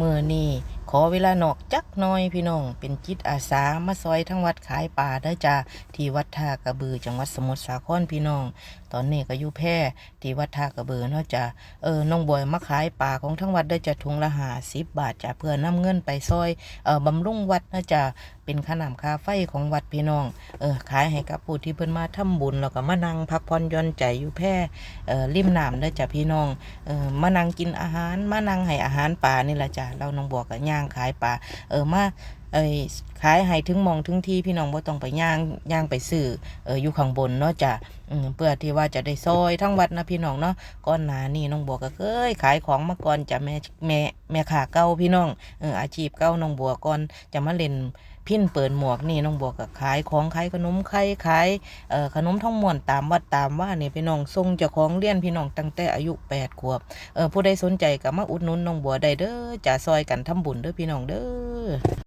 มื่อนี่ ขอเวลานอกจักหน้อยพี่น้อง เป็นจิตอาสามาซอยทั้งวัดขายป่าได้จ้าที่วัดท่ากระบือจังหวัดสมุทรสาครพี่น้อง ตอนนี้ก็อยู่แพร่ที่วัดท่ากระบือเนาะจ้าเออน้องบอยมาขายป่าของทั้งวัดได้อจะถุงละหาสิบบาทจ้าเพื่อนำเงินไปซอยเออบำรุงวัดนะจ้าเป็นขนามคาไฟของวัดพี่น้องเออขายให้กับผู้ที่เพิ่นมาทำบุญแล้วก็มานั่งพักผ่อนย่อนใจอยู่แพร่เออริมน้ำได้จ้าพี่น้องเออมานั่งกินอาหารมานั่งให้อาหารป่านี่แหละจ้ะเราน้องบอกกับย่าางขายปลาเออมา เอ้ยขายให้ถึงมองถึงที่พี่น้องบ่ต้องไปย่างย่างไปซื้อเอออยู่ข้างบนเนาะจ้ะเพื่อที่ว่าจะได้ซอยทั้งวัดนะพี่น้องเนาะก่อนหน้านี่น้องบัวก็เคยขายของมาก่อนจะแม่แม่แม่ขาเก่าพี่น้องเอออาชีพเก่าน้องบัวก่อนจะมาเล่นพินเปิดหมวกนี่น้องบัวก็ขายของขายขนมไข่ขายเอ่อขนมท่องมวนตามวัดตามว่านี่พี่น้องส่งเจ้าของเลี้ยนพี่น้องตั้งแต่อายุ8ขวบเออผู้ใดสนใจก็มาอุดหนุนน้องบัวได้เด้อจะซอยกันทำบุญเด้อพี่น้องเด้อ